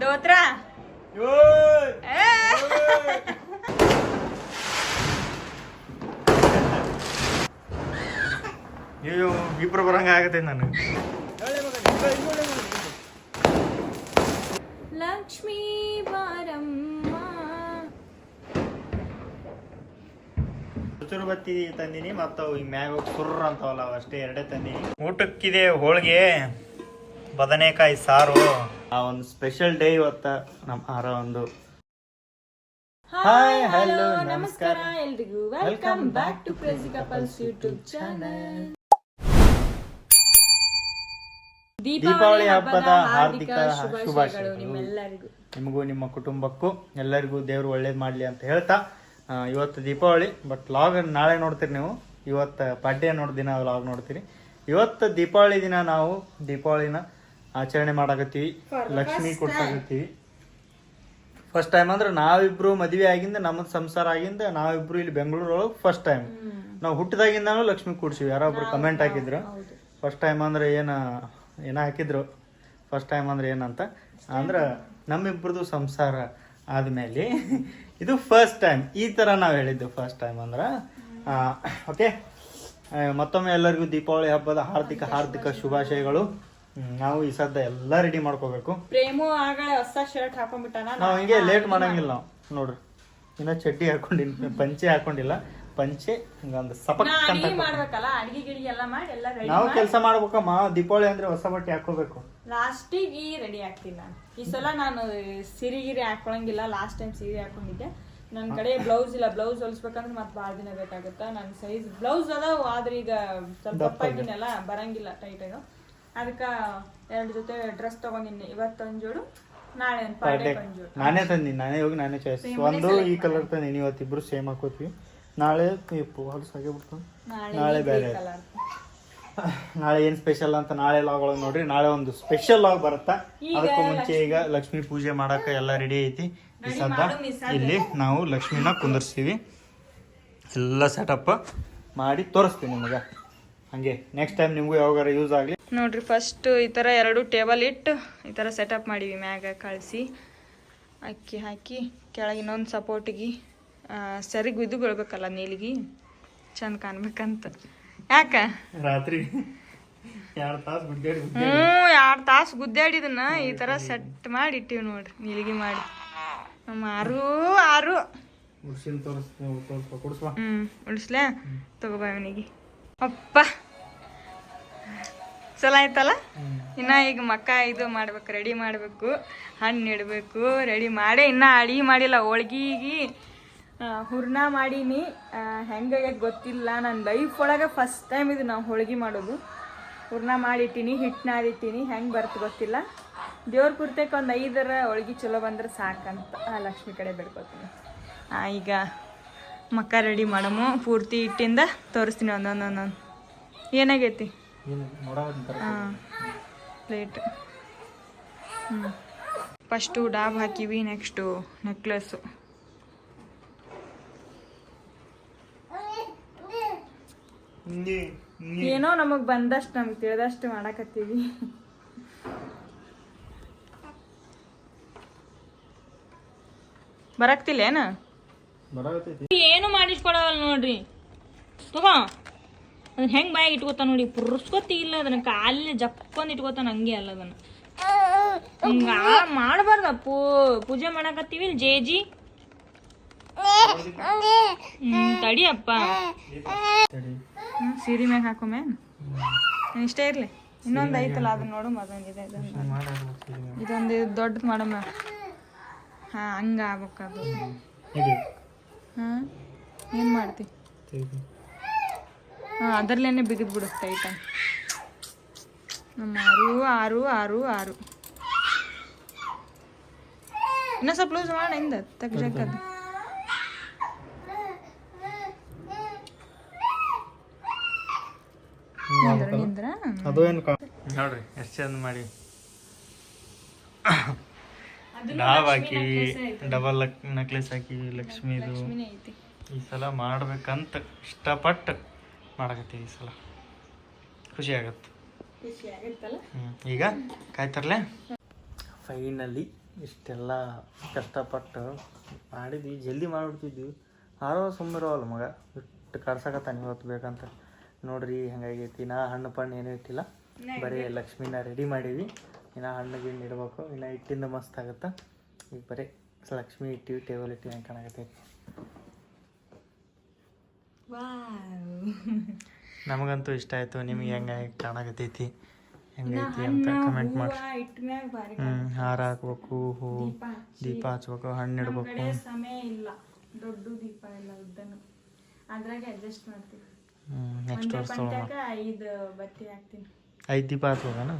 ದೋತ್ರ? ಅಯ್ಯೋ ಇಬ್ರು ಬರಂಗ ಆಗತ್ತೆ ನಾನು. ಲಕ್ಷ್ಮೀ ಬಾರಮ್ಮ. ಚುಚುರು ಬತ್ತಿ ತಂದಿನಿ ಮತ್ತು ಅವು ಈ ಮ್ಯಾಗ ಸುರ್ರ ಅಂತಾವಲ್ಲ ಅಷ್ಟೇ ಎರಡೇ ತಂದಿನಿ. ಊಟಕ್ಕಿದೆ ಹೋಳಿಗೆ ಬದನೆಕಾಯಿ ಸಾರು. ಆ ಒಂದು ಸ್ಪೆಷಲ್ ಡೇ ಇವತ್ತ ನಮ್ಮ ಆರ ಒಂದು. ಹಾಯ್ ಹಲೋ ನಮಸ್ಕಾರ. ಎಲ್ರಿಗೂ welcome back to crazy couples YouTube channel Deepavali ಹಬ್ಬದ ಹಾರ್ದಿಕ ಶುಭಾಶಯಗಳು. ನಿಮ್ಮೆಲ್ಲರಿಗೂ. ನಿಮಗೂ ನಿಮ್ಮ ಕುಟುಂಬಕ್ಕೂ ಎಲ್ಲರಿಗೂ ದೇವರು ಒಳ್ಳೇದು ಮಾಡಲಿ ಅಂತ ಹೇಳ್ತಾ ಇವತ್ತು ದೀಪಾವಳಿ ಬಟ್ ಲಾಗ್ ನಾಳೆ ನೋಡ್ತೀರಿ ನೀವು. ಇವತ್ತು ಪಾಡ್ಯ ನೋಡ್ ದಿನ ಲಾಗ್ ನೋಡ್ತೀರಿ ಇವತ್ತು ದೀಪಾವಳಿ ದಿನ ನಾವು ದೀಪಾವಳಿನ ಆಚರಣೆ ಮಾಡಾಕತ್ತೀವಿ ಲಕ್ಷ್ಮಿ ಕೊಡ್ಸಾಕತ್ತೀವಿ ಫಸ್ಟ್ ಟೈಮ್ ಅಂದ್ರೆ ನಾವಿಬ್ರು ಮದುವೆ ಆಗಿಂದ ನಮ್ದು ಸಂಸಾರ ಆಗಿಂದ ನಾವಿಬ್ರು ಇಲ್ಲಿ ಬೆಂಗಳೂರೊಳಗೆ ಫಸ್ಟ್ ಟೈಮ್ ನಾವು ಹುಟ್ಟಿದಾಗಿಂದಾನು ಲಕ್ಷ್ಮಿ ಕೂಡ್ಸಿವಿ ಒಬ್ರು ಕಮೆಂಟ್ ಹಾಕಿದ್ರು. ಫಸ್ಟ್ ಟೈಮ್ ಅಂದ್ರೆ ಏನ ಏನ ಹಾಕಿದ್ರು? ಫಸ್ಟ್ ಟೈಮ್ ಅಂದ್ರೆ ಏನಂತ? ಅಂದ್ರೆ ನಮ್ಮಿಬ್ರದ್ದು ಸಂಸಾರ ಆದ್ಮೇಲೆ ಇದು ಫಸ್ಟ್ ಟೈಮ್ ಈ ತರ ನಾವು ಹೇಳಿದ್ದು ಫಸ್ಟ್ ಟೈಮ್ ಅಂದ್ರೆ ಓಕೆ ಮತ್ತೊಮ್ಮೆ ಎಲ್ಲರಿಗೂ ದೀಪಾವಳಿ ಹಬ್ಬದ ಹಾರ್ದಿಕ ಹಾರ್ದಿಕ ಶುಭಾಶಯಗಳು. ನಾವು ಈ ಸದ್ದ ಎಲ್ಲ ರೆಡಿ ಮಾಡ್ಕೋಬೇಕು. ಪ್ರೇಮು ಆಗಳೆ ಹೊಸ ಶರ್ಟ್ ಹಾಕೊಂಡ್ಬಿಟ್ಟಾನ? ನಾವು ಹಿಂಗೆ ಲೇಟ್ ಮಾಡಂಗಿಲ್ಲ ನಾವು. ನೋಡ್ರಿ ಇನ್ನ ಚಡ್ಡಿ ಹಾಕೊಂಡಿಲ್ಲ ಪಂಚೆ ಹಾಕೊಂಡಿಲ್ಲ. ಪಂಚೆ ಹಿಂಗೊಂದು ಸಪಕ್ ಅಂತ. ಮಾಡ್ಬೇಕಲ್ಲ ಅಡಿಗೆ ಗಿಡಿಗೆ ಎಲ್ಲ ಮಾಡಿ ಎಲ್ಲ ರೆಡಿ ನಾವು ಕೆಲಸ ಮಾಡ್ಬೇಕಮ್ಮ ದೀಪಾವಳಿ ಅಂದ್ರೆ ಹೊಸ ಬಟ್ಟೆ ಹಾಕೋಬೇಕು ಲಾಸ್ಟಿಗೆ ರೆಡಿ ಆಗ್ತೀನಿ ನಾನು. ಈ ಸಲ ನಾನು ಸಿರಿ ಗಿರಿ ಹಾಕೊಳಂಗಿಲ್ಲ ಲಾಸ್ಟ್ ಟೈಮ್ ಸೀರೆ ಹಾಕೊಂಡಿದ್ದೆ. ನನ್ನ ಕಡೆ ಬ್ಲೌಸ್ ಇಲ್ಲ ಬ್ಲೌಸ್ ಹೊಲಿಸ್ಬೇಕಂದ್ರೆ ಮತ್ತೆ ಭಾಳ ದಿನ ಬೇಕಾಗುತ್ತೆ? ನನ್ನ ಸೈಜ್ ಬ್ಲೌಸ್ ಅದಾವ ಆದ್ರೆ ಈಗ ಸ್ವಲ್ಪ ದಪ್ಪ ಇದೆ. ಬರಂಗಿಲ್ಲ ಟೈಟ್ ಆಗ. ಅದಕ್ಕೆ ಎರಡು ಜೊತೆ ಡ್ರೆಸ್ ತಗೊಂಡಿನಿ ಇವತ್ತೊಂದು ಜೋಡು ನಾಳೆ ಒಂದು ಪಾಡೆ ಪಾಡ್ಯ ಒಂದು ಜೋಡು ನಾನೇ ತಂದಿನಿ. ನಾನೇ ಹೋಗಿ ನಾನೇ ಚಾಯ್ಸ್ ಒಂದು ಈ ಕಲರ್ ತಂದಿನಿ. ಇವತ್ತಿಬ್ರು ಸೇಮ್ ಹಾಕೋತೀವಿ. ನಾಳೆ ಹೊಲಸ ಆಗೇ ಬಿಡ್ತು ನಾಳೆ ಬೇರೆ ಕಲರ್ ನಾಳೆ ಏನ್ ಸ್ಪೆಷಲ್ ಅಂತ ನಾಳೆ ಲಾಗ್ ಒಳಗೆ ನೋಡ್ರಿ. ನಾಳೆ ಒಂದು ಸ್ಪೆಷಲ್ ಲಾಗ್ ಬರುತ್ತಾ? ಅದಕ್ಕೂ ಮುಂಚೆ ಈಗ ಲಕ್ಷ್ಮಿ ಪೂಜೆ ಮಾಡಕ್ಕೆ ಎಲ್ಲ ರೆಡಿ ಐತಿ. ಈ ಸದ್ದ. ಇಲ್ಲಿ ನಾವು ಲಕ್ಷ್ಮಿನ ಕುಂದರ್ಸ್ತೀವಿ. ಎಲ್ಲ ಸೆಟಪ್ ಮಾಡಿ ತೋರಿಸ್ತೀವಿ ನಿಮಗೆ. ಹಂಗೆ. ನೆಕ್ಸ್ಟ್ ಟೈಮ್ ನಿಮಗೂ ಯಾವಾಗಾರ ಯೂಸ್ ಆಗಲಿ. ನೋಡ್ರಿ ಫಸ್ಟ್ ಈ ಥರ ಎರಡು ಟೇಬಲ್ ಇಟ್ಟು ಈ ಥರ ಸೆಟಪ್ ಮಾಡೀವಿ ಮ್ಯಾಗ ಕಳಿಸಿ. ಅಕ್ಕಿ ಹಾಕಿ ಕೆಳಗೆ ಇನ್ನೊಂದು ಸಪೋರ್ಟಿಗೆ ಸರಿಗೆ ಬಿದ್ದು ಬೀಳ್ಬೇಕಲ್ಲ ನೀಲಿಗೆ. ಚಂದ ಕಾಣ್ಬೇಕಂತ. ಯಾಕ? ರಾತ್ರಿ ಎರಡು ತಾಸು ಹ್ಞೂ ಎರಡು ತಾಸು ಗುದ್ದಾಡಿದನ್ನ ಈ ಥರ ಸೆಟ್ ಮಾಡಿ ಇಟ್ಟಿವಿ ನೋಡ್ರಿ ನೀಲಿಗೆ ಮಾಡಿ. ನಮ್ಮ ಆರು ಆರು. ಹ್ಞೂ ಉಳಿಸ್ಲೇ? ತಗೋಬಾ ಅವನಿಗೆ ಅಪ್ಪ. ಚಲೋ ಆಯ್ತಲ್ಲ? ಇನ್ನ ಈಗ ಮಕ್ಕ ಇದು ಮಾಡ್ಬೇಕು, ರೆಡಿ ಮಾಡಬೇಕು, ಹಣ್ಣು ಇಡಬೇಕು, ರೆಡಿ ಮಾಡೇ ಇನ್ನ ಅಡಿಗೆ ಮಾಡಿಲ್ಲ, ಹೋಳ್ಗಿಗೆ ಹೂರ್ಣ ಮಾಡೀನಿ. ಹೆಂಗೆ ಗೊತ್ತಿಲ್ಲ. ನನ್ನ ಲೈಫ್ ಒಳಗೆ ಫಸ್ಟ್ ಟೈಮ್ ಇದು ನಾವು ಹೋಳ್ಗಿ ಮಾಡೋದು. ಹೂರ್ಣ ಮಾಡಿಟ್ಟಿನಿ ಹಿಟ್ಟು ನಾದಿಟ್ಟಿನಿ. ಹೆಂಗೆ ಬರ್ತು ಗೊತ್ತಿಲ್ಲ. ದೇವ್ರ ಪೂರ್ತಕ್ಕೆ ಒಂದು ಐದರ ಹೋಳ್ಗೆ ಚಲೋ ಬಂದ್ರೆ ಸಾಕಂತ ಲಕ್ಷ್ಮಿ ಕಡೆ ಬಿಡ್ಕೊತೀನಿ. ಈಗ ಮಕ್ಕ ರೆಡಿ ಮಾಡಮು. ಪೂರ್ತಿ ಹಿಟ್ಟಿಂದ ತೋರಿಸ್ತೀನಿ ಒಂದೊಂದೊಂದೊಂದು. ಒಂದೊಂದು ಏನಾಗೈತಿ? ಪ್ಲೇಟ್ ಹ್ಞೂ ಫಸ್ಟು ಡಾಬ್ ಹಾಕಿವಿ ನೆಕ್ಸ್ಟು ನೆಕ್ಲೆಸ್ಸು ಏನೋ ನಮಗೆ ಬಂದಷ್ಟು ನಮ್ಗೆ ತಿಳಿದಷ್ಟು ಮಾಡಕತ್ತೀವಿ. ಬರಾಕ್ತಿಲ್ಲ ಏನ ಬರಾಗತೈತಿ ಏನು ಮಾಡಿಸ್ಕೊಡವಲ್ಲ ನೋಡ್ರಿ. ತಗೋ. ಅದನ್ನ ಹೆಂಗ್ ಬಾಯಿಗೆ ಇಟ್ಕೋತಾನ ನೋಡಿ ಪುರ್ಸ್ಕೊತಿ ಇಲ್ಲ ಅದನ್ನ ಕಾಲಲ್ಲಿ ಜಪ್ಕೊಂಡ್ ಇಟ್ಕೋತಾನ ಹಂಗೆ ಅಲ್ಲ ಅದನ್ನ. ಹಿಂಗ ಮಾಡಬಾರ್ದ ಪೂ ಪೂಜೆ ಮಾಡಕತ್ತೀವಿ ಇಲ್ಲಿ ಜೇಜಿ. ಹ್ಮ್ ತಡಿಯಪ್ಪ ಸರಿ ಮ್ಯಾಗ ಹಾಕೊಮ್ಮೆ ಇಷ್ಟೇ ಇರ್ಲಿ. ಇನ್ನೊಂದು ಐತಲ್ಲ ಅದನ್ನ ನೋಡು ಅದೊಂದು ಇದೆ ಇದೊಂದು. ದೊಡ್ಡದು ಮಾಡಮ್ಮ. ಹಾ ಹಂಗ ಆಗ್ಬೇಕು ಅದು ಇದು ಹಾ ಏನ್ ಮಾಡ್ತಿ. ಹಾಂ ಅದರಲ್ಲೇನೆ ಬಿಡು ನಮ್ಮ ಆರು ಆರು ಆರು ಆರು. ಇನ್ನೂ ಸ್ವಲ್ಪ ಲೂಸ್ ಮಾಡ ಹಿಂದ ತಗ್ ಜಗ್ಗದು ನಿಂದ್ರ ನಿಂದ್ರ? ಅದು ಏನು ನೋಡ್ರಿ ಎಷ್ಟು ಚಂದ ಮಾಡಿ. ಡಾಬ್ ಹಾಕಿ ಡಬಲ್ ನಕ್ಲೆಸ್ ಹಾಕಿ ಲಕ್ಷ್ಮಿದು ಐತಿ. ಈ ಸಲ ಮಾಡ್ಬೇಕಂತ ಇಷ್ಟಪಟ್ಟು. ಮಾಡಕತ್ತೀವಿ ಈ ಸಲ. ಖುಷಿ ಆಗತ್ತೆ. ಖುಷಿ ಆಗಿತ್ತಲ್ಲ? ಹ್ಮ್. ಈಗ ಕಾಯ್ತಾರಲೇ ಫೈನಲಿ ಇಷ್ಟೆಲ್ಲ ಕಷ್ಟಪಟ್ಟು ಮಾಡಿದ್ವಿ ಜಲ್ದಿ ಮಾಡಿಬಿಡ್ತಿದ್ವಿ. ಆರೋ ಸುಮ್ಮನಿರೋವಲ್ಲ ಮಗ. ಇಟ್ಟು ಕರ್ಸಕತ್ತಾನ ಇವತ್ತು ಬೇಕಂತ. ನೋಡ್ರಿ ಹಂಗಾಗೈತಿ ನಾ ಹಣ್ಣು ಪಣ್ಣು ಏನೂ ಇಟ್ಟಿಲ್ಲ. ಬರೀ ಲಕ್ಷ್ಮಿನ ರೆಡಿ ಮಾಡೀವಿ ಇನ್ನು ಹಣ್ಣು ಗಿಣ್ಣು ಇಡ್ಬೇಕು. ಇನ್ನು ಇಟ್ಟಿಂದ ಮಸ್ತ್ ಆಗುತ್ತೆ. ಈಗ ಬರೀ ಲಕ್ಷ್ಮಿ ಇಟ್ಟಿವಿ ಟೇಬಲ್ ಇಟ್ಟಿವಿ ಹೆಂಗೆ ಕಾಣಕತ್ತೈತಿ. ನಮಗಂತೂ ಇಷ್ಟ ಆಯ್ತು. ನಿಮಗೆ ಹೆಂಗೆ ಕಾಣಕತ್ತೈತಿ? ಹೆಂಗೈತಿ ಅಂತ ಕಮೆಂಟ್ ಮಾಡಿ. ಹ್ಮ್ ಹಾರ ಹಾಕ್ಬೇಕು ಹೂ ದೀಪ ಹಚ್ಬೇಕು ಹಣ್ಣು ಇಡ್ಬೇಕು. ಸಮಯ ಇಲ್ಲ. ದೊಡ್ಡ ದೀಪ ಇಲ್ಲ ಉದ್ದನು. ಅದ್ರಾಗ ಅಡ್ಜಸ್ಟ್ ಮಾಡ್ತೀವಿ. ಹ್ಮ್ ನೆಕ್ಸ್ಟ್ ವರ್ಷ ಐದು ಬತ್ತಿ ಹಾಕ್ತೀನಿ. ಐದು ದೀಪ ಹಚ್ಬೇಕನ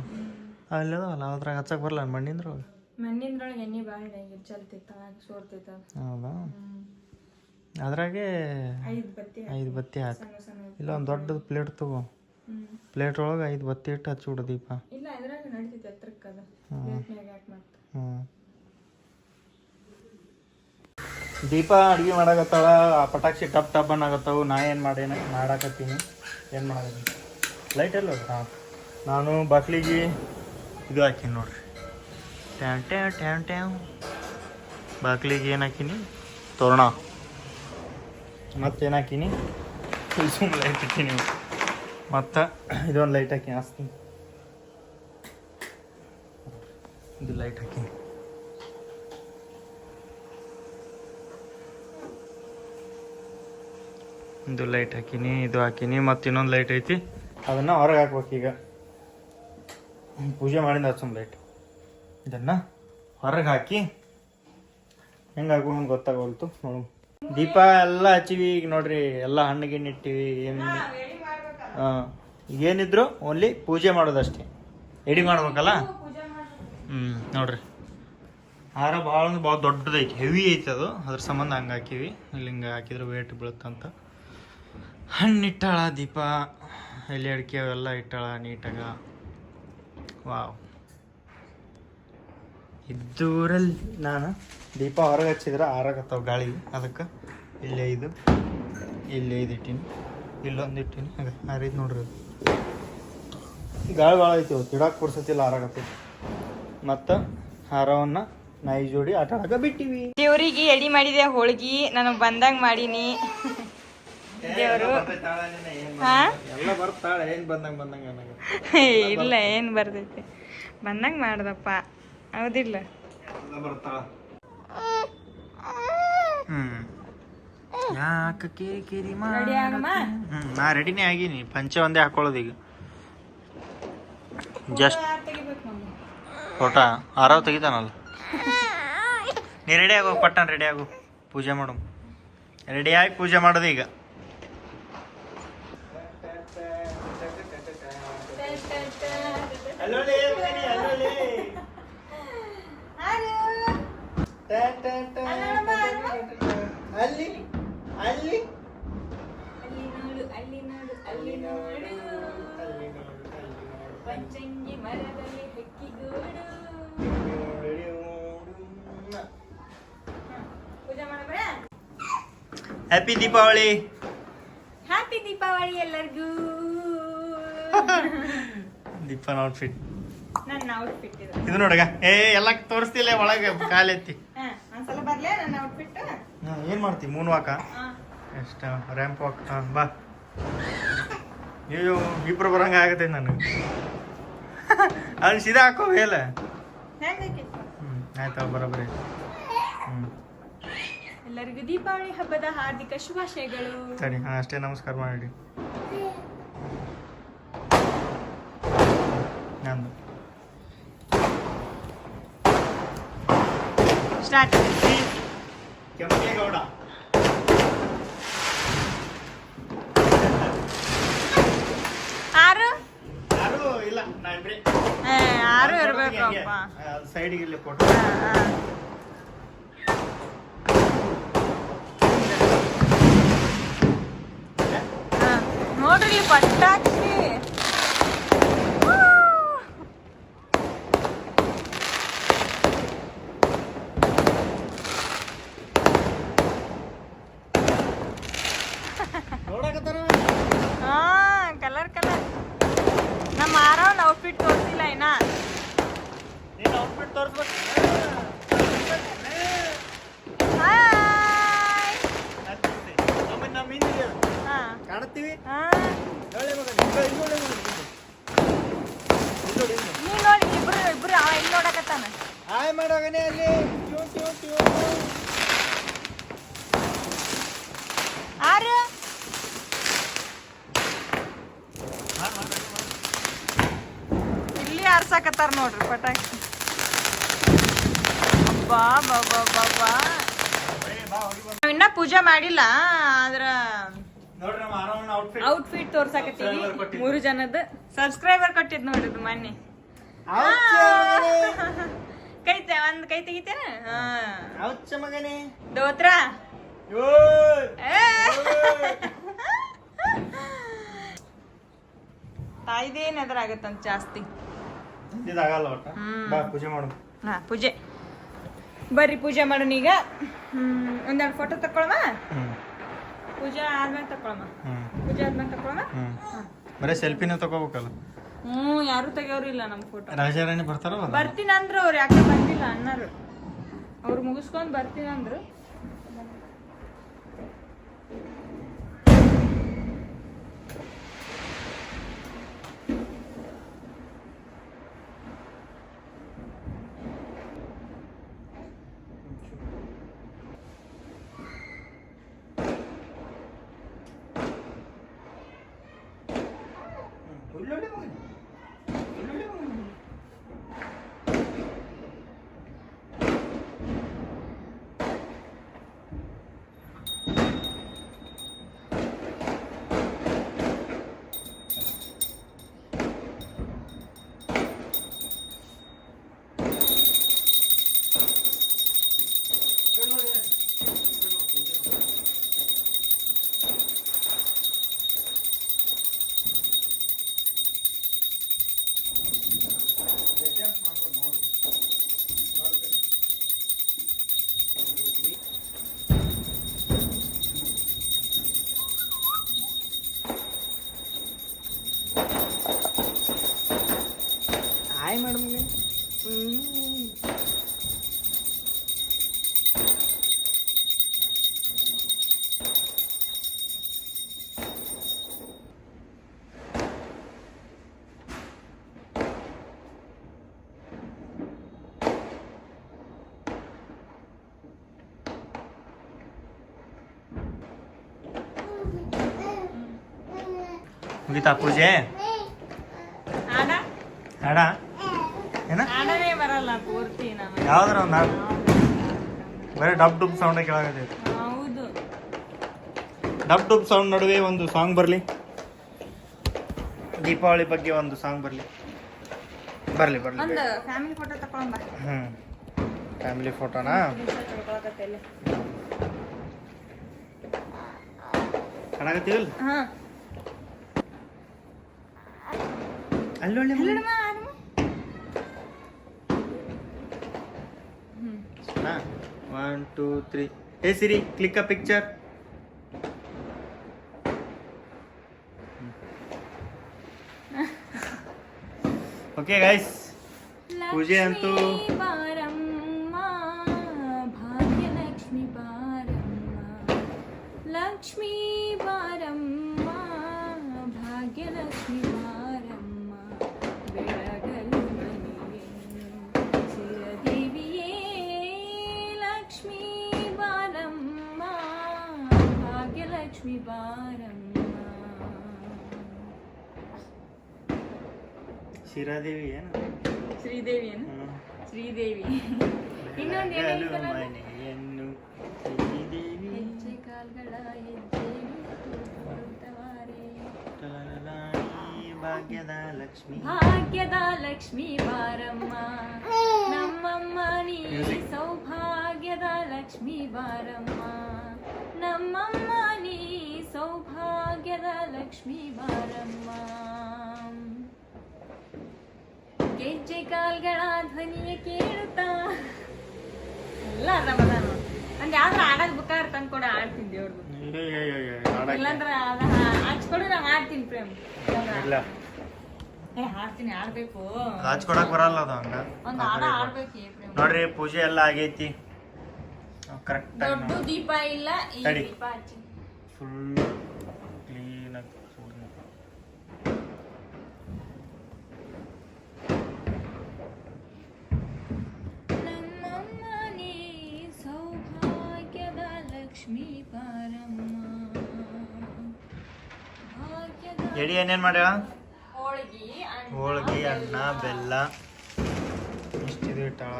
ಅಲ್ಲದವಲ್ಲ ಅದ್ರಾಗ ಹಚ್ಚಕ್ ಬರಲ್ಲ ಮಣ್ಣಿಂದ್ರೊಳಗೆ? ಮಣ್ಣಿಂದ್ರೊಳಗೆ ಎಣ್ಣೆ ಭಾಳ ಹೆಂಗೆ ಚಲ್ತೈತ ಸೋರ್ತೈತ ಹೌದಾ? ಅದ್ರಾಗೆ ಐದು ಬತ್ತಿ ಹಾಕ್- ಇಲ್ಲ ಒಂದು ದೊಡ್ಡದು ಪ್ಲೇಟ್ ತಗೋ. ಪ್ಲೇಟ್ ಒಳಗೆ ಐದು ಬತ್ತಿ ಇಟ್ಟು ಹಚ್ಬಿಡು ದೀಪ. ಹ್ಞೂ ದೀಪ ಅಡುಗೆ ಮಾಡಾಕತ್ತಾಳ ಆ ಪಟಾಕ್ಷಿ ಟಪ್ ಟಪ್ ಅನ್ನಾಗತ್ತಾವು ನಾ ಏನು ಮಾಡೇನ ಮಾಡಾಕತ್ತೀನಿ. ಏನು ಮಾಡ ಲೈಟ್ ಎಲ್ಲ ಹಾಂ ನಾನು ಬಕ್ಲಿಗೆ ಇದು ಹಾಕೀನಿ ನೋಡ್ರಿ. ಟ್ಯಾಂಟ್ಯಾ ಟ್ಯಾಂಟ್ಯಾ ಟ್ಯಾವ್ ಟ್ಯಾವ್ ಬಾಕ್ಲಿಗೆ ಏನು ಹಾಕೀನಿ? ತೋರಣ. ಮತ್ತೇನು ಹಾಕೀನಿ? ಸುಮ್ಮನೆ ಲೈಟ್ ಹಾಕೀನಿ ಮತ್ತು ಇದೊಂದು ಲೈಟ್ ಹಾಕಿ ಹಾಸ್ತೀನಿ ಇದು ಲೈಟ್ ಹಾಕೀನಿ. ಇದು ಲೈಟ್ ಹಾಕೀನಿ ಇದು ಹಾಕೀನಿ ಮತ್ತು ಇನ್ನೊಂದು ಲೈಟ್ ಐತಿ. ಅದನ್ನು ಹೊರಗೆ ಹಾಕ್ಬೇಕು ಈಗ. ಪೂಜೆ ಮಾಡಿದ ಹಚ್ಚಮ್ ಲೈಟ್ ಇದನ್ನು ಹೊರಗೆ ಹಾಕಿ. ಹೆಂಗೆ ಗೊತ್ತಾಗೋಲ್ತು ನೋಡು. ದೀಪ ಎಲ್ಲ ಹಚ್ಚಿವಿ ಈಗ ನೋಡ್ರಿ ಎಲ್ಲ ಹಣ್ಣು ಗಿಣ್ಣು ಇಟ್ಟಿವಿ ಏನು ಹಾಂ ಏನಿದ್ರು ಓನ್ಲಿ ಪೂಜೆ ಮಾಡೋದಷ್ಟೇ. ಎಡಿ ಮಾಡ್ಬೇಕಲ್ಲ? ಹ್ಞೂ ನೋಡ್ರಿ. ಹಾರ ಭಾಳ ಅಂದ್ರೆ ಭಾಳ ದೊಡ್ಡದೈತಿ ಹೆವಿ ಐತಿ ಅದು. ಅದ್ರ ಸಂಬಂಧ ಹಂಗೆ ಹಾಕಿವಿ. ಇಲ್ಲಿ ಹಿಂಗೆ ಹಾಕಿದ್ರೆ ವೇಟ್ ಬೀಳುತ್ತಂತ. ಹಣ್ಣಿಟ್ಟಾಳ ದೀಪ. ಎಲೆ ಅಡಿಕೆ ಅವೆಲ್ಲ ಇಟ್ಟಾಳ ನೀಟಾಗ. ವಾವ್ ಇದ್ದೂರಲ್ಲಿ ನಾನು ದೀಪ ಹೊರಗೆ ಹಚ್ಚಿದ್ರೆ ಆರಾಗತ್ತಾವ ಗಾಳಿ. ಅದಕ್ಕೆ ಇಲ್ಲೇ ಇದು ಇಲ್ಲೇ ಇದು ಇಟ್ಟೀನಿ ಇಲ್ಲೊಂದು ಇಟ್ಟೀನಿ. ಹಾಗೆ ರೀತಿ ನೋಡ್ರಿ ಗಾಳಿ ಭಾಳ ಐತಿ ಇಡಕ್ಕೆ ಕೊಡ್ಸತಿಲ್ಲ ಆರಾಗತ್ತೈತಿ ಮತ್ತು ಹಾರವನ್ನು ನಾಯಿ ಜೋಡಿ ಆಟ ಆಡಕ ಬಿಟ್ಟಿವಿ. ದೇವ್ರಿಗೆ ಎಡಿ ಮಾಡಿದೆ ಹೋಳ್ಗಿ. ನಾನು ಬಂದಾಗ ಮಾಡೀನಿ. ದೇವ್ರು. ಹಾ? ಬರ್ತಾಳೆ. ಏನ್ ಬಂದಂಗ ಬಂದಂಗ ಇಲ್ಲ ಏನ್ ಬರ್ತೈತಿ ಬಂದಂಗ ಮಾಡ್ದಪ್ಪ. ಹೌದಿಲ್ಲ. ಯಾಕ ಕಿರಿ ಕಿರಿ ರೆಡಿ ಆಗಮ್ಮ? ಹ್ಮ್ ನಾ ರೆಡಿನೇ ಆಗಿನಿ. ಪಂಚೆ ಒಂದೇ ಹಾಕೊಳ್ಳೋದು ಈಗ. Just photo? ಆರಾವ್ ತೆಗಿತಾನಲ್ಲ? ನೀ ರೆಡಿ ಆಗೋ ಪಟ್ಟಣ ರೆಡಿ ಆಗು. ಪೂಜೆ ಮಾಡು. ರೆಡಿ ಆಗಿ ಪೂಜೆ ಮಾಡೋದು ಈಗ. ಅಲ್ಲಿ ಅಲ್ಲಿ ಅಲ್ಲಿ. ನೋಡು ಅಲ್ಲಿ ನೋಡು ಅಲ್ಲಿ ನೋಡು ಪಂಚಂಗಿ ಮರದಲ್ಲಿ ಹೆಕ್ಕಿಗೂಡು ಹ್ಯಾಪಿ ದೀಪಾವಳಿ ಹ್ಯಾಪಿ ದೀಪಾವಳಿ ಎಲ್ಲರಿಗೂ. ದೀಪನ್ ಔಟ್ಫಿಟ್ ನನ್ನ ಔಟ್ಫಿಟ್ ಇದು ನೋಡಗ. ಏ ಎಲ್ಲ ತೋರಿಸ್ತಿಲ್ಲ ಒಳಗೆ ಕಾಲೆತ್ತಿ. ಒಂದ್ಸಲ ಬರ್ಲೇ ನನ್ನ ಔಟ್ಫಿಟ್ ಹ್ಮ್, ಏನ್ ಮಾಡ್ತಿ? ಮೂನ್ ವಾಕ ಎಷ್ಟ ರ್ಯಾಂಪ್ ವಾಕ್ ಹಾ ಬಾ. ಅಯ್ಯೋ ಇಬ್ರು ಬರಂಗ ಆಗತ್ತೆ ನನಗೆ. ಅಲ್ಲಿ ಸೀದಾ ಹಾಕೋ ಹೇಳ ಹ್ಮ್ ಆಯ್ತಾ ಬರೋಬ್ಬರಿ. ಹ್ಞೂ ಎಲ್ಲರಿಗೂ ದೀಪಾವಳಿ ಹಬ್ಬದ ಹಾರ್ದಿಕ ಶುಭಾಶಯಗಳು. ಸರಿ ಹಾಂ ಅಷ್ಟೇ ನಮಸ್ಕಾರ ಮಾಡಿ ಸ್ಟಾರ್ಟ್ ಕೆಂಪೇಗೌಡ ಆರು ಯಾರು ಇಲ್ಲ ನಾ ಇಬ್ರೇ ಏ, ಆರು ಇರ್ಬೇಕಪ್ಪ ಸೈಡಿಗೆ ಇಲ್ಲಿ ಫೋಟೋ ಹಾ, ಹಾ. ಹಾ, ನೋಡ್ರಿ ಇಲ್ಲಿ ಪಟಾಕಿ ವೂ! ನೋಡಕತ್ತಾರ ಹಾ ಕಲರ್ ಕಲರ್ ನಮ್ಮ ಆರವನ್ ಔಟ್ಫಿಟ್ ತೋರಿಸಿಲ್ಲ ಇನ್ನ ನೀನು ಔಟ್ಫಿಟ್ ತೋರಿಸ್ಬೇಕು ಹಾಯ್ ಮಾಡೋಗನೆ ಅಲ್ಲಿ ಟ್ಯೂ ಟ್ಯೂ ಟ್ಯೂ ಆರು ಇಲ್ಲಿ ಆರ್ಸಾಕತ್ತಾರ ನೋಡ್ರಿ ಪಟಾಕಿ. ಬಾ ಬಾ ನಾವ್ ಇನ್ನ ಪೂಜೆ ಮಾಡಿಲ್ಲ ಆದ್ರ ಔಟ್ಫಿಟ್ ತೋರ್ಸಾಕತ್ತೀವಿ. ಮೂರು ಜನದ ಸಬ್ಸ್ಕ್ರೈಬರ್ ಕೊಟ್ಟಿದ್ ನೋಡ್ರಿ ಇದು ಮೊನ್ನೆ. ಕೈ ತೆ ಒಂದ್ ಕೈ ತೆಗಿತೇನ ದೋತ್ರ. ಓಯ್. ಏ. ತಾಯಿದೇನ್ ಎದುರಾಗತ್ತಂತ ಜಾಸ್ತಿ. ಇದಾಗಲ್ಲ ಒಟ್ಟ? ಬಾ ಪೂಜೆ ಮಾಡು. ಹಾ ಪೂಜೆ. ಬರ್ರಿ ಪೂಜೆ ಮಾಡೋಣ ಈಗ. ಹ್ಮ್ ಒಂದೆರಡು ಫೋಟೋ ತಕೊಳಮ ಪೂಜೆ ಆದ್ಮೇಲೆ ತಕೊಳಮ ಪೂಜೆ ಆದ್ಮೇಲೆ ತಕೊಳಮ ಬರೀ ಸೆಲ್ಫಿನ ತಗೋಬೇಕಲ್ಲ ಹ್ಮ್ ಯಾರು ತೆಗಿಯೋರು ಇಲ್ಲ ನಮ್ ಫೋಟೋ ರಾಜಾರಾಣಿ ಬರ್ತಾರಲ್ಲ? ಬರ್ತೀನಿ ಅಂದ್ರು ಅವ್ರು ಯಾಕೆ ಬಂದಿಲ್ಲ ಅಣ್ಣರು. ಅವ್ರು ಮುಗಿಸ್ಕೊಂಡ್ ಬರ್ತೀನಿ ಅಂದ್ರು 我连累你。ಮುಗಿತಾ ಪೂಜೆ? ಹಾಡ? ಏನ? ಯಾವ್ದಾರ ಒಂದು ಹಾಡು? ಬರೀ ಡಬ್ ಡುಬ್ ಸೌಂಡ್ ಕೇಳಾಗತ್ತೈತಿ ಡಬ್ ಡುಬ್ ಸೌಂಡ್ ನಡುವೆ ಒಂದು ಸಾಂಗ್ ಬರಲಿ. ದೀಪಾವಳಿ ಬಗ್ಗೆ ಒಂದು ಸಾಂಗ್ ಬರಲಿ. ಬರಲಿ ಬರಲಿ. ಹ್ಞೂ ಫ್ಯಾಮಿಲಿ ಫೋಟೋನಾ ತಿಳ್ಕೊಳಕತ್ತೇಲಿ. ಕಾಣಾಕತ್ತೀವಲ್ಲ ಹಾ ಅಲ್ಲೊಳ್ಳೆ ಅಲ್ಲಡಮ್ಮ, ಆಡಮ್ಮ. ಹ್ಮ್ one two three hey Siri click a picture okay guys ಪೂಜೆ ಅಂತೂ ಶಿರಾದೇವಿ ಏನು? ಶ್ರೀದೇವಿ ಏನು? ಶ್ರೀದೇವಿ. ಇನ್ನೊಂದು ಮನೆಯನ್ನು ಶ್ರೀದೇವಿ. ಹೆಜ್ಜೆ ಕಾಲ್ಗಳ ಹೆಜ್ಜೆ ಭಾಗ್ಯದ ಲಕ್ಷ್ಮಿ. ಭಾಗ್ಯದ ಲಕ್ಷ್ಮಿ ಬಾರಮ್ಮ. ನಮ್ಮಮ್ಮ ನೀ. ಸೌಭಾಗ್ಯದ ಲಕ್ಷ್ಮಿ ಬಾರಮ್ಮ. ನಮ್ಮಮ್ಮ ನೀ ಸೌಭಾಗ್ಯದ ಲಕ್ಷ್ಮಿ ಬಾರಮ್ಮ. ಗೆಜ್ಜೆ ಕಾಲ್ಗಳ ಧ್ವನಿಯ ಕೇಳುತ್ತಾ? ಎಲ್ಲ ಅದಾವದಾನ ಒಂದ್ ಯಾವ್ದಾರ ಆಡಕ್ ಬುಕ್ಕಾರ್ ತಂದ್ಕೊಡ ಆಡ್ತೀನಿ ದೇವ್ರದ್ದು ಇಲ್ಲಾಂದ್ರ ಅದ ಹಚ್ಕೊಡು ನಾ ಮಾಡ್ತೀನಿ ಪ್ರೇಮ್. ಇಲ್ಲ. ಏ ಹಾಡ್ತೀನಿ ಆಡ್ಬೇಕು ಹಚ್ಕೊಡಕ್ ಬರಲ್ಲ ಅದು ಹಂಗ. ಒಂದ್ ಆಡ ಆಡ್ಬೇಕು ಏ ಪ್ರೇಮ್. ನೋಡ್ರಿ ಪೂಜೆ ಎಲ್ಲ ಆಗೈತಿ. ಕರೆಕ್ಟ್ ದೊಡ್ಡ ದೀಪ ಇಲ್ಲ ಈ ತಡಿ. ದೀಪ ಹಚ್ಚಿ. ಫುಲ್ ಲಕ್ಷ್ಮೀ ಪಾರಮ್ಮ ಎಡಿ ಏನೇನು ಮಾಡ್ಯಾಳ ಹೋಳ್ಗಿ ಹೋಳ್ಗಿ ಅನ್ನ ಬೆಲ್ಲ. ಇಷ್ಟಿದು ಇಟ್ಟಾಳ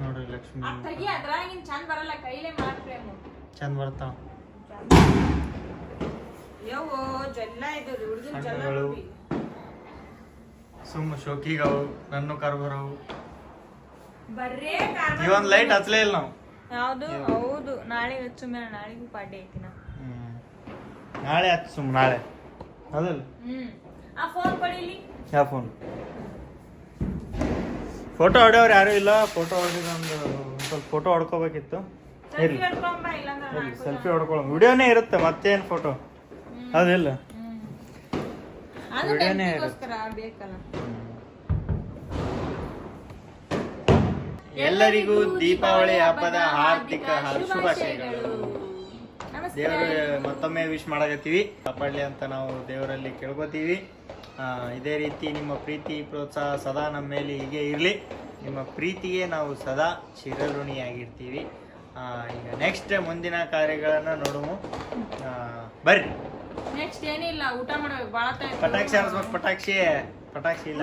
ನೋಡ್ರಿ ಲಕ್ಷ್ಮಿ. ತೆಗಿ ಅದ್ರಾಗಿನ್ ಚಂದ ಬರಲ್ಲ ಕೈಲೇ ಮಾಡ್ಪ್ರೇಮು ಚಂದ ಬರ್ತಾವ ಯವ್ವೋ ಜಲ್ಲ ಇದು ಹುಡುಗಿನ ಜಲ್ಲ ಸುಮ್ಮ ಶೋಕಿಗವು ನನ್ನ ಕರ್ಬರವು. ಬರ್ರೇ ಕಾರ್ಬನ್ ಇವೊಂದು ಲೈಟ್ ಹಚ್ಲೇ ಇಲ್ಲ ನಾವು. ಯಾವ್ದು ಹೌದು. ನಾಳೆ ಹಚ್ಚು ಮೇಲೆ ನಾಳೆಗೂ ಪಾಡ್ಯ ಐತಿ ನಾ ನಾಳೆ ಹಚ್ಚು ಸುಮ್ ನಾಳೆ. ಅದಲ್ಲ ಹ್ಮ್. ಆ ಫೋನ್ ಕೊಡಿಲಿ ಯಾವ ಫೋನ್ ಫೋಟೋ ಹೊಡೆಯವ್ರು ಯಾರು ಇಲ್ಲ. ಫೋಟೋ ಹೊಡೆದ ಒಂದು ಸ್ವಲ್ಪ ಫೋಟೋ ಹೊಡ್ಕೋಬೇಕಿತ್ತು. ಸೆಲ್ಫಿ ಇರ್ಲಿ. ಇರ್ಲಿ ಸೆಲ್ಫಿ ಹೊಡ್ಕೊಳ್ಳೋ ವಿಡಿಯೋನೇ ಇರುತ್ತೆ ಮತ್ತೇನು ಫೋಟೋ ಅದಿಲ್ಲ ವಿಡಿಯೋನೇ ಇರುತ್ತೆ. ಬೇಕಲ್ಲ. ಎಲ್ಲರಿಗೂ ದೀಪಾವಳಿ ಹಬ್ಬದ ಹಾರ್ದಿಕ ಶುಭಾಶಯಗಳು. ದೇವರು ಮತ್ತೊಮ್ಮೆ ವಿಶ್ ಮಾಡಕತ್ತೀವಿ. ಕಾಪಾಡಲಿ ಅಂತ ನಾವು ದೇವರಲ್ಲಿ ಕೇಳ್ಕೊತೀವಿ. ಇದೇ ರೀತಿ ನಿಮ್ಮ ಪ್ರೀತಿ ಪ್ರೋತ್ಸಾಹ ಸದಾ ನಮ್ಮ ಮೇಲೆ ಹೀಗೆ ಇರಲಿ. ನಿಮ್ಮ ಪ್ರೀತಿಗೆ ನಾವು ಸದಾ ಚಿರಋಣಿಯಾಗಿರ್ತೀವಿ. ಈಗ ನೆಕ್ಸ್ಟ್ ಮುಂದಿನ ಕಾರ್ಯಗಳನ್ನು ನೋಡುವ ಬರ್ರಿ. ನೆಕ್ಸ್ಟ್ ಏನಿಲ್ಲ ಊಟ ಮಾಡಬೇಕು ಪಟಾಕ್ಷಿ ಹಾರಿಸ್ಬೇಕು ಪಟಾಕ್ಷಿ. ಪಟಾಕ್ಷಿ ಇಲ್ಲ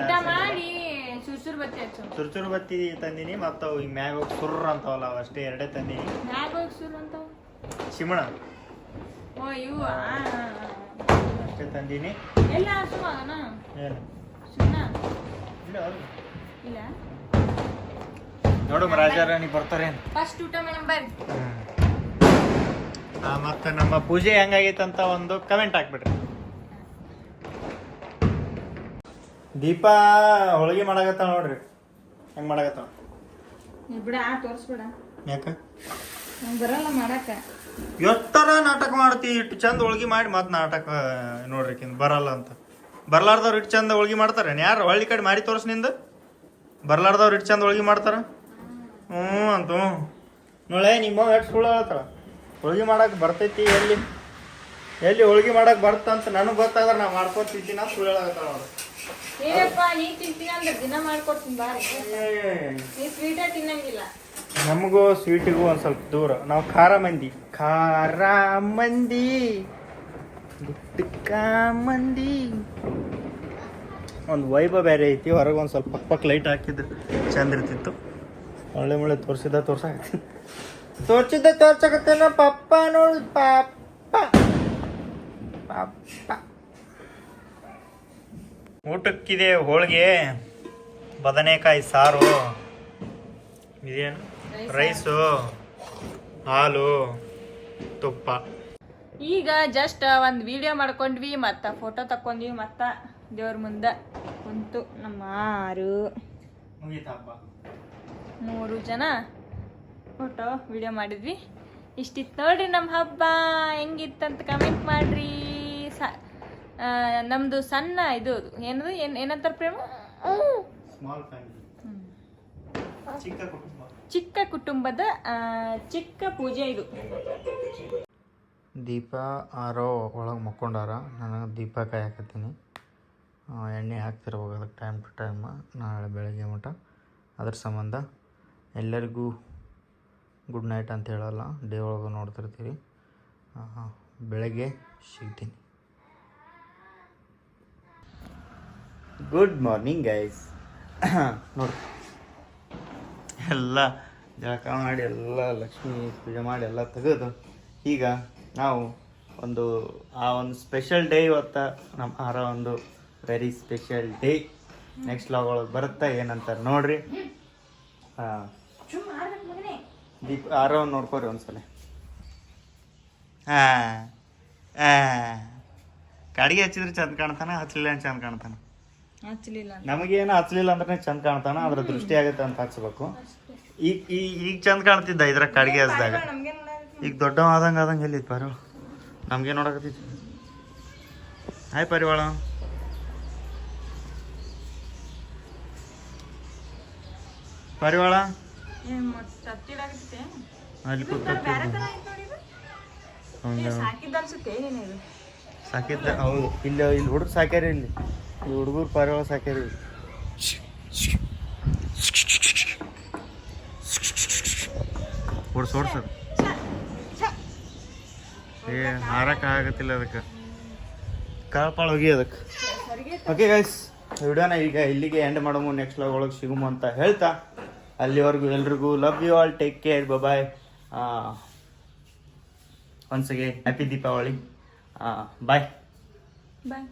ಸುರ್ಸುರ್ ಬತ್ತಿ ಹಚ್ಚು ಚುರುಚುರು ಬತ್ತಿ ತಂದಿನಿ ಮತ್ತು ಅವು ಈ ಮ್ಯಾಗ ಹೋಗಿ ಸುರ್ರ ಅಂತಾವಲ್ಲ ಅವು ಅಷ್ಟೇ ಎರಡೇ ತಂದಿನಿ ಮ್ಯಾಗ ಹೋಗಿ ಸುರ್ ಅಂತ ಶಿಮಣ ಓ ಇವು ಅಷ್ಟೇ ತಂದಿನಿ ಎಲ್ಲ ಸುಮ್ಮನ ಏನು ಇಲ್ಲ ಅವ್ರು. ಇಲ್ಲ ನೋಡು ರಾಜಾರಾಣಿ ಬರ್ತಾರೆ ಫಸ್ಟ್ ಊಟ ಮೇಡಮ್ ಬರ್ರಿ ಮತ್ತೆ ನಮ್ಮ ಪೂಜೆ ಹೆಂಗಾಗೈತೆ ಅಂತ ಒಂದು ಕಮೆಂಟ್ ಹಾಕ್ಬಿಡ್ರಿ ದೀಪ ಹೋಳಿಗೆ ಮಾಡಾಕತ್ತ ನೋಡ್ರಿ. ಹೆಂಗ್ ಮಾಡಾಕತ್ತ ಬಿಡ ಆ ತೋರಿಸ್ಬಿಡ. ಯಾಕ? ನಂಗೆ ಬರಲ್ಲ ಮಾಡಾಕ. ಎಷ್ಟರ ನಾಟಕ ಮಾಡ್ತಿ? ಇಟ್ಟು ಚಂದ ಹೋಳಿಗೆ ಮಾಡಿ ಮತ್ತೆ ನಾಟಕ ನೋಡ್ರಿ ಕಿಂದ ಬರಲ್ಲ ಅಂತ. ಬರ್ಲಾರ್ದವ್ರು ಇಟ್ಟು ಚಂದ ಹೋಳಿಗೆ ಮಾಡ್ತಾರೆ ಯಾರು ಹಳ್ಳಿ ಕಡೆ ಮಾಡಿ ತೋರ್ಸ್ನಿಂದ? ಬರ್ಲಾರ್ದವ್ರು ಇಟ್ಟು ಚಂದ ಹೋಳಿಗೆ ಮಾಡ್ತಾರ? ಹ್ಞೂ ಅಂತ. ನೋಳೆ ನಿಮ್ಮ ಎಷ್ಟು ಸುಳ್ಳು ಹೇಳ್ತಾಳ ಹೋಳ್ಗಿ ಮಾಡಕ್ಕೆ ಬರ್ತೈತಿ ಎಲ್ಲಿ? ಎಲ್ಲಿ ಹೋಳಿಗೆ ಮಾಡಕ್ ಬರ್ತಂತ ನನಗೆ ಗೊತ್ತಾದ್ರೆ ನಾ ಮಾಡ್ಕೊತಿದ್ದೀನಿ ಅಂತ ಸುಳ್ಳು ಹೇಳಕತ್ತಾಳ ಅವ್ರು ಏನಪ್ಪ ನೀ ತಿಂತೀನಿ ಅಂದ್ರೆ ದಿನ ಮಾಡ್ಕೊಡ್ತೀನಿ ಬಾರಿ ನೀ ಸ್ವೀಟೇ ತಿನ್ನಂಗಿಲ್ಲ. ನಮಗೂ ಸ್ವೀಟಿಗೂ ಒಂದು ಸ್ವಲ್ಪ ದೂರ. ನಾವು ಖಾರ ಮಂದಿ. ಖಾರ ಮಂದಿ. ಮಂದಿ. ಒಂದು ವೈಭ ಬೇರೆ ಐತಿ. ಹೊರಗೆ ಒಂದು ಸ್ವಲ್ಪ ಪಕ್ಕ ಪಕ್ಕ ಲೈಟ್ ಹಾಕಿದ್ರೆ ಚಂದ ಇರ್ತಿತ್ತು. ಒಳ್ಳೆ ಮುಳ್ಳೆ ತೋರ್ಸಿದ್ದ ತೋರ್ಸಾಕತ್ತೀನಿ. ತೋರ್ಸಿದ್ದ ತೋರ್ಸಕತ್ತೇನ ಪಪ್ಪ ನೋಡು ಪಪ್ಪ ಪಪ್ಪ ಊಟಕ್ಕಿದೆ ಹೋಳಿಗೆ ಬದನೆಕಾಯಿ ಸಾರು ಇದೇನು? ರೈಸು? ಹಾಲು ತುಪ್ಪ. ಈಗ ಜಸ್ಟ್ ಒಂದು ವಿಡಿಯೋ ಮಾಡ್ಕೊಂಡ್ವಿ ಮತ್ತ ಫೋಟೋ ತಕ್ಕೊಂಡ್ವಿ ಮತ್ತ ದೇವ್ರ ಮುಂದೆ ಕುಂತು ನಮ್ಮ ಆರು. ಮೂರು ಜನ ಫೋಟೋ ವಿಡಿಯೋ ಮಾಡಿದ್ವಿ. ಇಷ್ಟಿತ್ತು ನೋಡ್ರಿ ನಮ್ಮ ಹಬ್ಬ ಹೆಂಗಿತ್ತಂತ ಕಮೆಂಟ್ ಮಾಡ್ರಿ. ಸ ನಮ್ಮದು ನಮ್ದು ಸಣ್ಣ ಇದು ಏನದು ಏನ್ ಏನಂತಾರ ಪ್ರೇಮ? ಸ್ಮಾಲ್ ಫ್ಯಾಮಿಲಿ ಚಿಕ್ಕ ಕುಟುಂಬ. ಚಿಕ್ಕ ಕುಟುಂಬದ ಚಿಕ್ಕ ಪೂಜೆ ಇದು. ದೀಪ ಆರೋ ಒಳಗೆ ಮಕ್ಕೊಂಡಾರ ನಾನು ದೀಪ ಕಾಯಕತ್ತೀನಿ. ಎಣ್ಣೆ ಹಾಕ್ತಿರ್ಬೇಕು ಅದಕ್ಕೆ ಟೈಮ್ ಟು ಟೈಮ್ ನಾಳೆ ಬೆಳಗ್ಗೆ ಮಟ. ಅದ್ರ ಸಂಬಂಧ ಎಲ್ಲರಿಗೂ ಗುಡ್ ನೈಟ್ ಅಂತ ಹೇಳಲ್ಲ ಡೇ ಒಳಗೆ ನೋಡ್ತಿರ್ತೀವಿ ಬೆಳಗ್ಗೆ ಸಿಗ್ತೀನಿ ಗುಡ್ ಮಾರ್ನಿಂಗ್ ಗೈಸ್ ನೋಡಿ. ಎಲ್ಲ ಜಳಕ ಮಾಡಿ ಎಲ್ಲ ಲಕ್ಷ್ಮಿ ಪೂಜೆ ಮಾಡಿ ಎಲ್ಲ ತೆಗೆದು ಈಗ ನಾವು ಒಂದು ಆ ಒಂದು ಸ್ಪೆಷಲ್ ಡೇ ಇವತ್ತು. ನಮ್ಮ ಆರ ಒಂದು very special day next vlog ಒಳಗೆ ಬರುತ್ತೆ ಏನಂತ ನೋಡ್ರಿ. ಹಾಂ. ದೀಪ ಆರೋ ನೋಡ್ಕೋರಿ ಒಂದ್ಸಲ. ಹಾಂ ಹಾಂ ಕಡಿಗೆ ಹಚ್ಚಿದ್ರೆ ಚಂದ ಕಾಣ್ತಾನೆ ಹಚ್ಚಲಿಲ್ಲ ಅಂತ ಚಂದ ಕಾಣ್ತಾನೆ? ಹಚ್ಚಲಿಲ್ಲ ನಮಗೇನು ಹಚ್ಚಲಿಲ್ಲ ಅಂದ್ರೆ ಚಂದ ಕಾಣ್ತಾನ ಅದ್ರ ದೃಷ್ಟಿ ಆಗುತ್ತೆ ಅಂತ ಹಚ್ಬೇಕು. ಈಗ ಈಗ ಈಗ ಚಂದ ಕಾಣ್ತಿದ್ದ ಇದ್ರ ಕಡಿಗೆ ಹಚ್ಚಿದಾಗ ಈಗ ದೊಡ್ಡವ ಆದಂಗ ಆದಂಗ ಎಲ್ಲಿ ಪರಿವಾಳ ನಮ್ಗೆ ನೋಡಕತ್ತಿತ್ತು ಹಾಯ್ ಪರಿವಾಳ. ಪರಿವಾಳ? ಅಲ್ಲಿ ಸಾಕಿದ್ದ ಹೌದು. ಇಲ್ಲಿ ಇಲ್ಲಿ ಹುಡುಗ ಸಾಕ್ಯಾರ ಇಲ್ಲಿ. ಈ ಹುಡುಗರು ಪಾರಿವಾಳ ಸಾಕ್ಯಾರ ಇಲ್ಲಿ. ಓಡ್ಸ ಓಡ್ಸರ್ ಏ ಹಾರಕ್ಕೆ ಆಗತ್ತಿಲ್ಲ ಅದಕ್ಕೆ. ಕಾಳ್ಪಾಳ ಹೋಗಿ ಅದಕ್ಕೆ. ಓಕೆ ಗೈಸ್ ವಿಡಿಯೋನ ಈಗ ಇಲ್ಲಿಗೆ ಎಂಡ್ ಮಾಡಮು. ನೆಕ್ಸ್ಟ್ ಲಾಗ್ ಒಳಗೆ ಸಿಗುಮು ಅಂತ ಹೇಳ್ತಾ. ಅಲ್ಲಿವರೆಗೂ ಎಲ್ರಿಗೂ love you all take care bye once again happy Deepavali. Bye bye